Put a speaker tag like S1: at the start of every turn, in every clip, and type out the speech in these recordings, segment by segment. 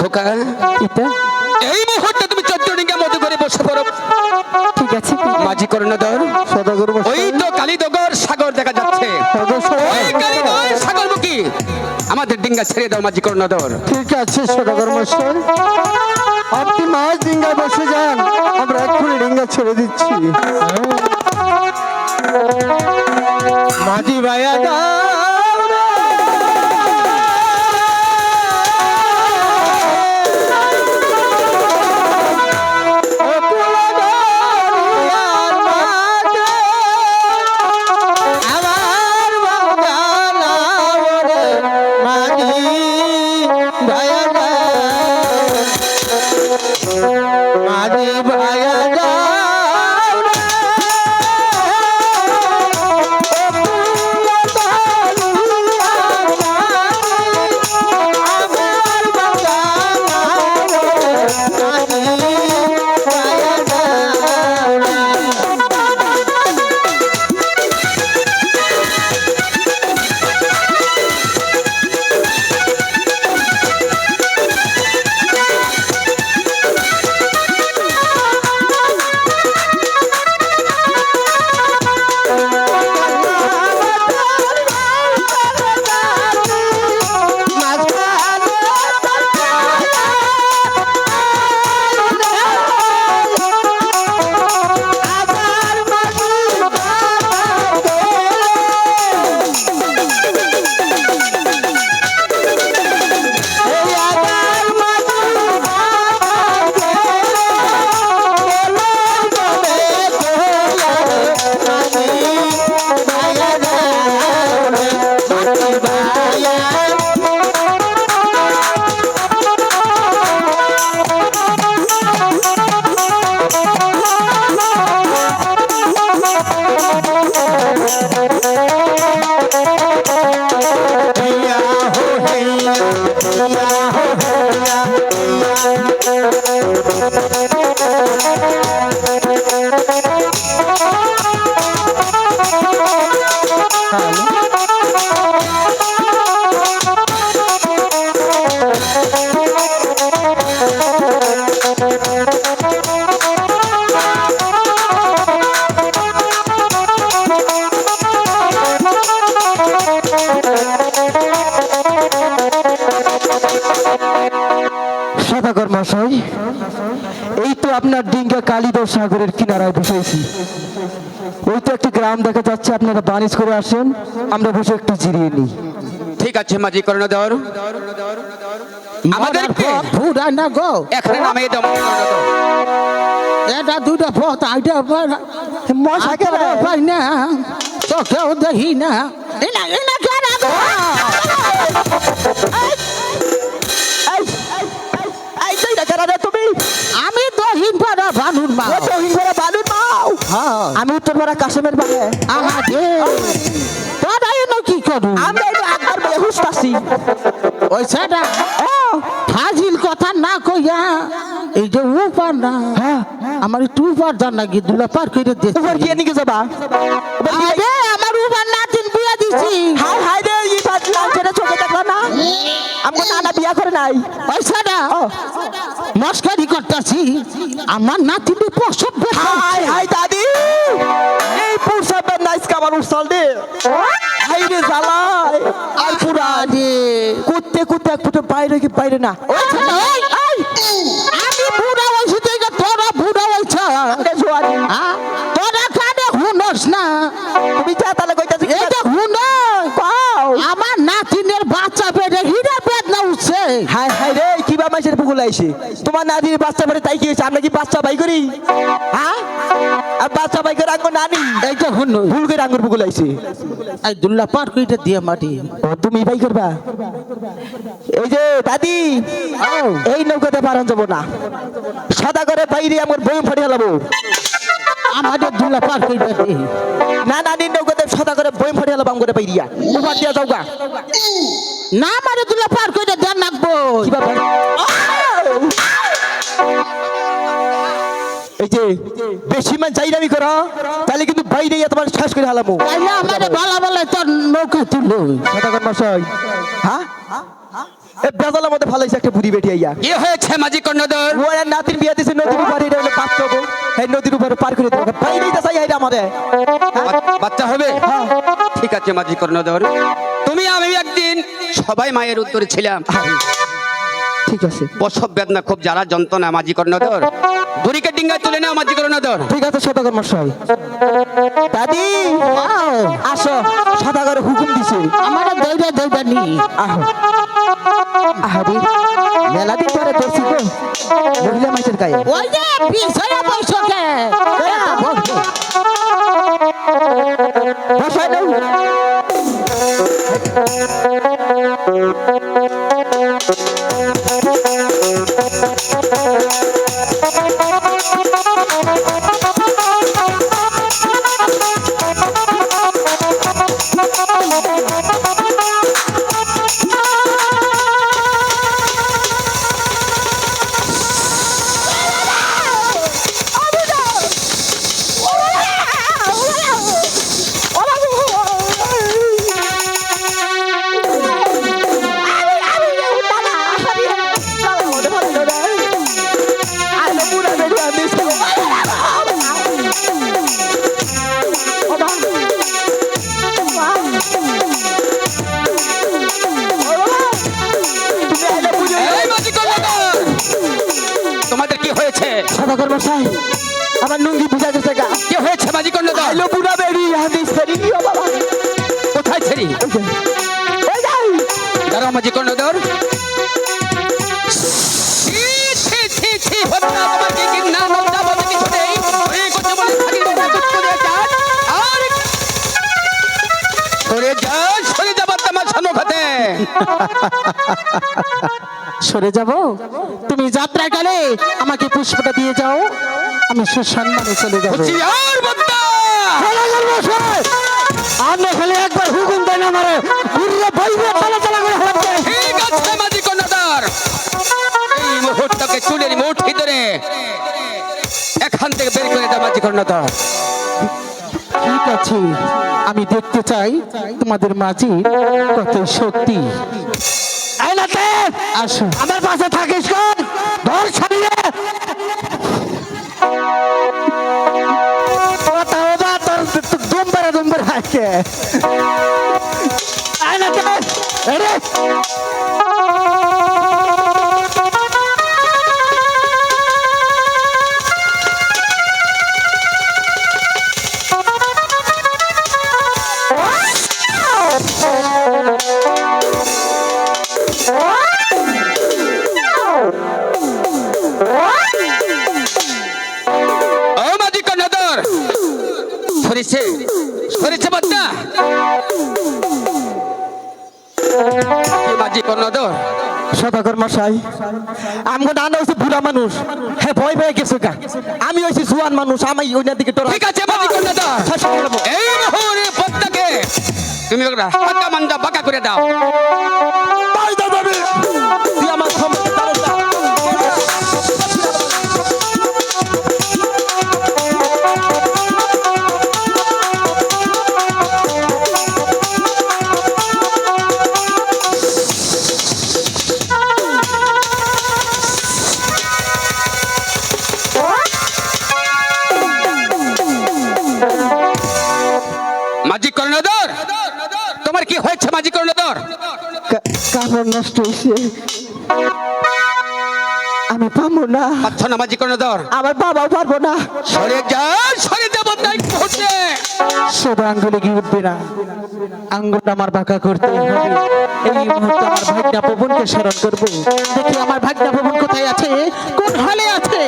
S1: খোকা এই মুহূর্তে তুমি চন্দ্রডিঙ্গা মতো করে বসে পড়ো।
S2: ঠিক আছে
S1: মাঝি করণধর
S2: সদাগর
S1: ওই তো কালীদগর সাগর দেখা যাচ্ছে। ওই কালীদগর সাগর মুখী আমাদের ডিঙ্গা ছেড়ে দাও মাঝি করণধর।
S2: ঠিক আছে সদাগর মশাই। আপনি মাছ ডিঙ্গায় বসে যান। আমরা এক্ষুনি ডিঙ্গা ছেড়ে দিচ্ছি। মাঝি ভাইয়া সাগরের কিনারায় বসেছি। ওই তো একটি গ্রাম দেখা যাচ্ছে আপনারা বানিজ করে আসেন আমরা বসে একটু জিরিয়ে নিই।
S1: ঠিক আছে মাঝি করণধর আমাদেরকে
S3: ভুরা না গো।
S1: এখানে নামিয়ে দাও
S3: এটা দুটা পথ আইটা? পাই না চোখেও দেখি না। এনা এনা কেন আমি তো হিমপাড়া বানুর মা।
S2: ও তো হিংসরা বালুর মাও
S3: হ্যাঁ।
S2: আমি উত্তর পাড়া কাশেমের বাগে
S3: আহা দে তোরা এনো কি করু?
S2: আমরা একটু একবার বেহুশ পাচ্ছি
S3: ওই সেটা ফাজিল কথা না কইয়া এই যে উপার না।
S2: হ্যাঁ।
S3: আমার একটু উপার জান নাকি দুলা পার করে দে।
S2: এবার গিয়ে নিকে যাবা।
S3: আরে আমার উপার নাতিন বিয়া দিছি।
S2: হাই আমগো নানা বিয়া করে নাই।
S3: ওই সেটা মস্কারি করতেছি। আমার নাতিনি প্রসব
S2: হাই হাই দাদি। এই পুরসবের নাইস কাবার উছাল দে। হাই রে জ্বালায়। আর পুরা
S3: আরে
S2: কুত্তে কুত্তে এক ফুটে বাইরে কি বাইরে না?
S3: আমি বুড়া হয়েছি থেকে তোরা বুড়া হয়েছ। তোরা কানে হুনো
S4: তুমি যা তাহলে কইতাছি কি?
S3: এইটা হুনো
S4: কও
S3: আমার নাতিনের বাচ্চা পেটে হীরা বেদনা উঠছে
S4: হাই রে কি বা মাইসের পুকুর লাইছে তোমার নাদির বাচ্চা পরে তাই কি হয়েছে? আমরা কি বাচ্চা বাই করি? হ্যাঁ? বাচ্চা বাই করে আঙ্গুর নানি
S3: এইটা হুনো
S4: ভুল করে আঙ্গুর পুকুল আইছে।
S3: এই দুল্লা পার কইটা দিয়ে মাটি।
S4: ও তুমি বাই করবা? এই যে দাদি এই নৌকাতে পারান যাব না। সদা করে বাইরে আমার বই ফাটিয়ে লাবো।
S3: আমাদের দুল্লা পার কইটা দে।
S4: না নানির নৌকাতে সদা করে বই ফাটিয়ে লাবো করে বাইরিয়া। উপার দিয়া যাও গা
S3: না আমাদের দুল্লা পার কইটা দেন নাকবো
S4: কি ব্যাপার এই যে বেশি মান চাইরামি করো তাহলে কিন্তু বাইরে তোমার শেষ করে হালামো।
S3: আমাদের বলা বলে তোর নৌকা তুলো।
S4: সদাগর মশাই হ্যাঁ? এ মধ্যে ভালো একটা বুড়ি বেটি আইয়া।
S1: কি হয়েছে মাঝি কর্ণধর?
S4: ও আর নাতির বিয়া দিছে নদীর উপরে এটা হলো বাচ্চা এই নদীর উপরে পার করে দেবো। তো চাই আমাদের
S1: বাচ্চা হবে?
S4: হ্যাঁ।
S1: ঠিক আছে মাঝি কর্ণধর। তুমি আমি একদিন সবাই মায়ের উত্তরে ছিলাম।
S4: ঠিক আছে।
S1: প্রসব বেদনা খুব যারা যন্ত্রণা মাঝি কর্ণধর বুড়িকে ডিঙ্গা তুলে নাও মাঝি কর্ণধর
S4: ঠিক আছে সদাগর মশাই। দাদি আসো সদাগর হুকুম দিছে।
S3: আমাদের দৌড়া দৌড়া নি।
S4: আহো। আহাদি মেলা দিন পরে দেখছি গো মহিলা মাইসের গায়ে।
S3: ওই যে পিছনে বৈশকে
S4: বসাই দাও।
S1: এই
S4: সদাগর মশাই আমার নুঙ্গি বুঝা গেছে গা।
S1: কি হয়েছে মাঝি কর্ণধর
S4: আইলো বুড়া বেরি হাদিস করি ও বাবা
S1: কোথায় ছেড়ি?
S4: ওই যাই
S1: দাঁড়াও মাঝি কর্ণধর ছি, ছি, ছি, ছি, হত্যা তোমার কি ঘৃণা, লজ্জা বলতে কিছু নেই? এই করতে বলে খালির মধ্যে দুধ করে যান, আর সরে যান, সরে যাবার তোমার সম্মুখতে।
S3: সরে যাব? তুমি যাত্রা গেলে আমাকে পুষ্পটা দিয়ে যাও আমি সুসম্মানে চলে যাব।
S4: খালি একবার হুকুম দেন আমারে। ঘুরিয়ে বইবে চালা চালা করে হাঁটতে
S1: ঠিক আছে, মাঝি কর্ণধার। এই মুহূর্তকে চুলের মুঠি ধরে এখান থেকে বের করে দাও মাঝি কর্ণধার
S3: ঠিক আছে আমি দেখতে চাই তোমাদের মাঝে কত শক্তি আসো।
S4: আমার পাশে থাকিস কোন ধর ছাড়িয়ে। ওটা ওটা তোর দুম বেড়ে দুম বেড়ে হাসছে আইনাতে এরে মশাই আমগো নানা হচ্ছে বুড়া মানুষ। হ্যাঁ ভয় ভয় গেছে গা। আমি হয়েছি জুয়ান মানুষ আমি ওই দিকে
S1: ঠিক আছে মাঝি কর্ণধার এই মুহূর্তে পদ্মাকে তুমি ওরা মান্দা বাঁকা করে দাও। কর্ণধার তোমার কি হয়েছে মাঝি কর্ণধার
S4: কাপড় নষ্ট হয়েছে আমি পাবো না।
S1: পাচ্ছ না মাঝি কর্ণধার
S4: আমার বাবাও পারব না।
S1: সরে যাও সরে যাব এক মুহূর্তে।
S3: শুধু আঙ্গুলে গিয়ে উঠবে না। আঙ্গুলটা আমার বাঁকা করতে হবে। এই মুহূর্তে আমার ভাগ্না ভবনকে স্মরণ করব। দেখি আমার ভাগ্না ভবন কোথায় আছে? কোন হলে আছে?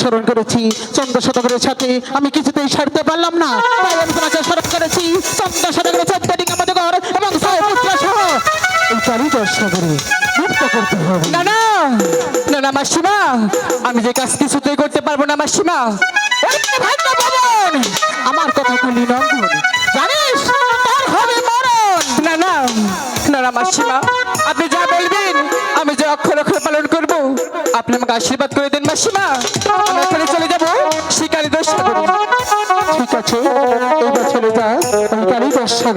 S3: স্মরণ করেছি চন্দ্র শতকের সাথে আমি কিছুতেই সারতে পারলাম না। তাই আমি তোমাকে স্মরণ করেছি চন্দ্র শতকের চন্দ্রী কামাতকর এবং ছয় পুত্র সহ। এই চারি দর্শা করে মুক্ত করতে হবে।
S1: না না না না মাসিমা আমি যে কাজ কিছুতেই করতে পারব না মাসিমা।
S3: আমার কথা শুনলি নন্দন জানিস তার হবে মরণ।
S1: না না না না মাসিমা আপনি আপনি আমাকে আশীর্বাদ করে দিন, মাসিমা। আমি এখানে চলে যাব। শিকারি দোষ
S3: ঠিক আছে এইবার চলে যা ওই কালী দর্শা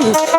S2: Yeah.